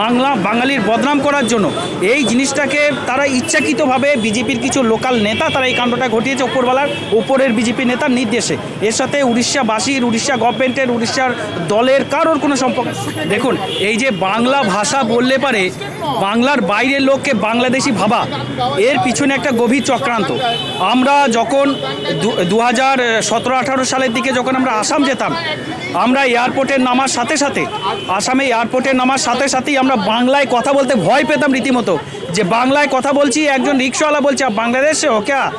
বাংলা, বাঙালির বদনাম করার জন্য। এই জিনিসটাকে তারা ইচ্ছাকৃতভাবে বিজেপির কিছু লোকাল নেতা তারা এই কাণ্ডটা ঘটিয়েছে ওপরওয়ালার উপরের বিজেপি নেতার নির্দেশে। এর সাথে উড়িষ্যাবাসীর, উড়িষ্যা গভর্নমেন্টের উড়িষ্যার দলের কারোর কোনো সম্পর্ক দেখুন, এই যে বাংলা ভাষা বললে পারে, বাংলার বাইরের লোককে বাংলাদেশি ভাবা, এর পিছনে একটা গভীর চক্রান্ত। আমরা যখন দু হাজার সতেরো আঠারো সালের দিকে যখন আমরা আসাম যেতাম, আমরা এয়ারপোর্টের নামার সাথে সাথে, আসামে এয়ারপোর্টের নামার সাথে সাথেই আমরা বাংলায় কথা বলতে ভয় পেতাম রীতিমতো। যে বাংলায় কথা বলছি, একজন রিক্সাওয়ালা বলছে "আপ বাংলাদেশে ও ক্যা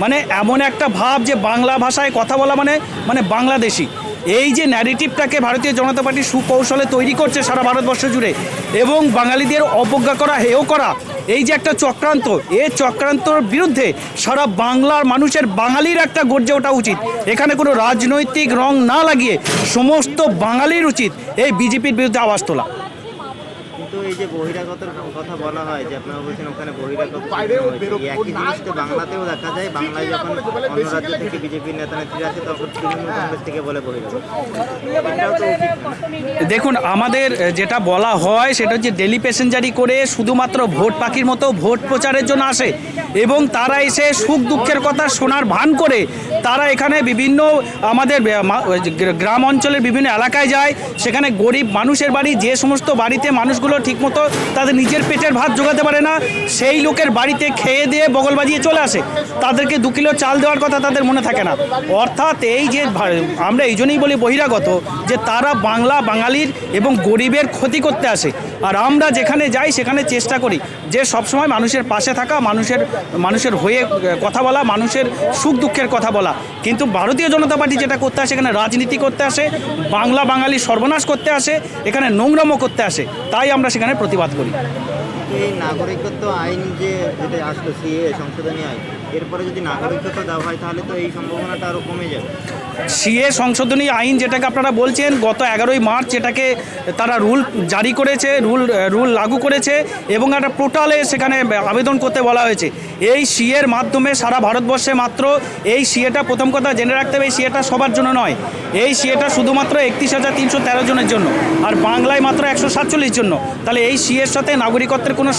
মানে এমন একটা ভাব যে বাংলা ভাষায় কথা বলা মানে মানে বাংলাদেশি। এই যে ন্যারেটিভটাকে ভারতীয় জনতা পার্টি সুকৌশলে তৈরি করছে সারা ভারতবর্ষ জুড়ে, এবং বাঙালিদের অবজ্ঞা করা, হেয় করা, এই যে একটা চক্রান্ত এই চক্রান্তর বিরুদ্ধে সারা বাংলার মানুষের বাঙালির একটা গর্জে ওঠা উচিত। এখানে কোনো রাজনৈতিক রং না লাগিয়ে সমস্ত বাঙালির উচিত এই বিজেপির বিরুদ্ধে আওয়াজ তোলা। এই যে বহিরাগতর কথা বলা হয় যে আপনারা বলছেন ওখানে বহিরাগত একই জিনিস তো বাংলাতেও দেখা যায় বাংলায় যখন অন্য রাজ্য থেকে বিজেপির নেতা নেত্রী আছে তখন তৃণমূল কংগ্রেস থেকে বলে বহিরাগত। দেখুন আমাদের যেটা বলা হয় সেটা হচ্ছে ডেলি প্যাসেঞ্জারি করে শুধুমাত্র ভোট পাখির মতো ভোট প্রচারের জন্য আসে এবং তারা এসে সুখ দুঃখের কথা শোনার ভান করে তারা এখানে বিভিন্ন আমাদের গ্রাম অঞ্চলের বিভিন্ন এলাকায় যায় সেখানে গরিব মানুষের বাড়ি যে সমস্ত বাড়িতে মানুষগুলো ঠিকমতো তাদের নিজের পেটের ভাত জোগাতে পারে না, সেই লোকের বাড়িতে খেয়ে দিয়ে বগল বাজিয়ে চলে আসে। তাদেরকে দু কিলো চাল দেওয়ার কথা তাদের মনে থাকে না। অর্থাৎ এই যে আমরা এই জন্যই বলি বহিরাগত যে তারা বাংলা, বাঙালির এবং গরিবের ক্ষতি করতে আসে। আর আমরা যেখানে যাই, সেখানে চেষ্টা করি যে সবসময় মানুষের পাশে থাকা, মানুষের মানুষের হয়ে কথা বলা, মানুষের সুখ দুঃখের কথা বলা। কিন্তু ভারতীয় জনতা পার্টি যেটা করতে আসে, এখানে রাজনীতি করতে আসে, বাংলা বাঙালি সর্বনাশ করতে আসে, এখানে নোংরামো করতে আসে, তাই আমরা সেখানে প্রতিবাদ করি। এই নাগরিকত্ব আইন যে যেটা আসলো সিএ সংশোধনী আইন, এরপরে যদি নাগরিকত্ব দেওয়া হয় তাহলে তো এই সম্ভাবনাটা আরও কমে যাবে। সিএ সংশোধনী আইন যেটাকে আপনারা বলছেন, গত এগারোই মার্চ এটাকে তারা রুল জারি করেছে, রুল রুল লাগু করেছে এবং একটা পোর্টালে সেখানে আবেদন করতে বলা হয়েছে। এই সিএর মাধ্যমে সারা ভারতবর্ষে মাত্র এই সিএটা প্রথম কথা জেনে রাখতে হবে, এই সিএটা সবার জন্য নয়। এই সিএটা শুধুমাত্র একত্রিশ হাজার তিনশো তেরো জনের জন্য, আর বাংলায় মাত্র একশো সাতচল্লিশ জন্য তাহলে এই সিএর সাথে নাগরিকত্বের কোনো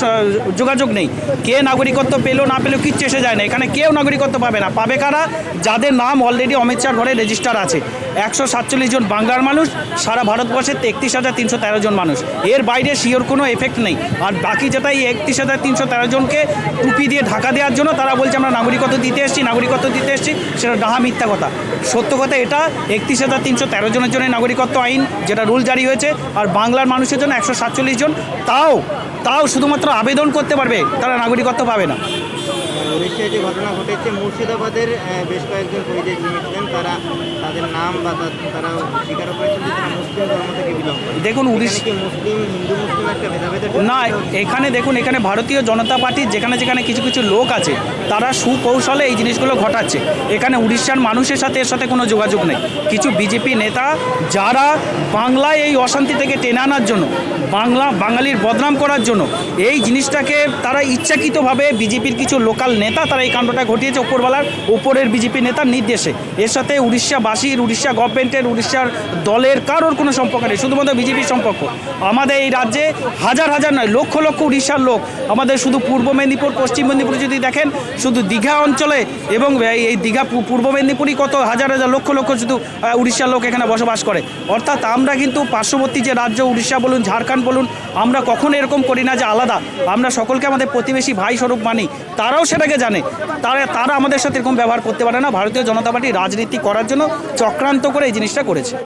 যোগাযোগ নেই। কে নাগরিকত্ব পেল না পেলেও কিচ্ছু এসে যায় না। এখানে কেউ নাগরিকত্ব পাবে না। পাবে কারা? যাদের নাম অলরেডি অমিত শাহর ঘরে রেজিস্টার আছে। একশো সাতচল্লিশ জন বাংলার মানুষ, সারা ভারতবর্ষে তেত্রিশ হাজার তিনশো তেরো জন মানুষ। এর বাইরে শিওর কোনো এফেক্ট নেই। আর বাকি যেটা এই একত্রিশ হাজার তিনশো তেরো জনকে টুপি দিয়ে ঢাকা দেওয়ার জন্য তারা বলছে, আমরা নাগরিকত্ব দিতে এসেছি, নাগরিকত্ব দিতে এসেছি। সেটা ডাহা মিথ্যা কথা। সত্য কথা এটা, একত্রিশ হাজার তিনশো তেরো জনের জন্য নাগরিকত্ব আইন যেটা রুল জারি হয়েছে। আর বাংলার মানুষের জন্য একশো সাতচল্লিশ জন, তাও তাও শুধুমাত্র আবেদন করতে পারবে তারা নাগরিকত্ব পাবে না। ঘটনা ঘটেছে মুর্শিদাবাদের বেশ কয়েকজন তারা তাদের নাম বা তারা স্বীকার করেছেন যে তারা মুসলিম ধর্ম থেকে বিলং করে। দেখুন উড়িষ্যা মুসলিম হিন্দু মুসলিম একটা ভেদাভেদের না এখানে দেখুন এখানে ভারতীয় জনতা পার্টির যেখানে যেখানে কিছু কিছু লোক আছে তারা সুকৌশলে এই জিনিসগুলো ঘটাচ্ছে। এখানে উড়িষ্যার মানুষের সাথে এর সাথে কোনো যোগাযোগ নেই। কিছু বিজেপি নেতা যারা বাংলায় এই অশান্তি থেকে টেনে আনার জন্য বাংলা বাঙালির বদনাম করার জন্য এই জিনিসটাকে তারা ইচ্ছাকৃতভাবে বিজেপির কিছু লোকাল নেতা তারা এই কাণ্ডটা ঘটিয়েছে ওপরওয়ালার উপরের বিজেপি নেতার নির্দেশে। এর সাথে উড়িষ্যাবাসীর, উড়িষ্যা গভর্নমেন্টের, উড়িষ্যার দলের কারোর কোনো সম্পর্ক নেই, শুধুমাত্র বিজেপির সম্পর্ক। আমাদের এই রাজ্যে হাজার হাজার নয়, লক্ষ লক্ষ উড়িষ্যার লোক। আমাদের শুধু পূর্ব মেদিনীপুর, পশ্চিম মেদিনীপুর যদি দেখেন, শুধু দীঘা অঞ্চলে এবং এই দীঘা পূর্ব মেদিনীপুরই কত হাজার হাজার লক্ষ লক্ষ শুধু উড়িষ্যার লোক এখানে বসবাস করে। অর্থাৎ আমরা কিন্তু পার্শ্ববর্তী যে রাজ্য উড়িষ্যা বলুন, ঝাড়খণ্ড বলুন আমরা কখনো এরকম করি না যে আলাদা। আমরা সকলকে আমাদের প্রতিবেশী ভাই স্বরূপ মানি। তারাও সেটাকে জানে। তারা তারা আমাদের সাথে এরকম ব্যবহার করতে পারে না। ভারতীয় জনতা পার্টি রাজনীতি করার জন্য চক্রান্ত করে এই জিনিসটা করেছে।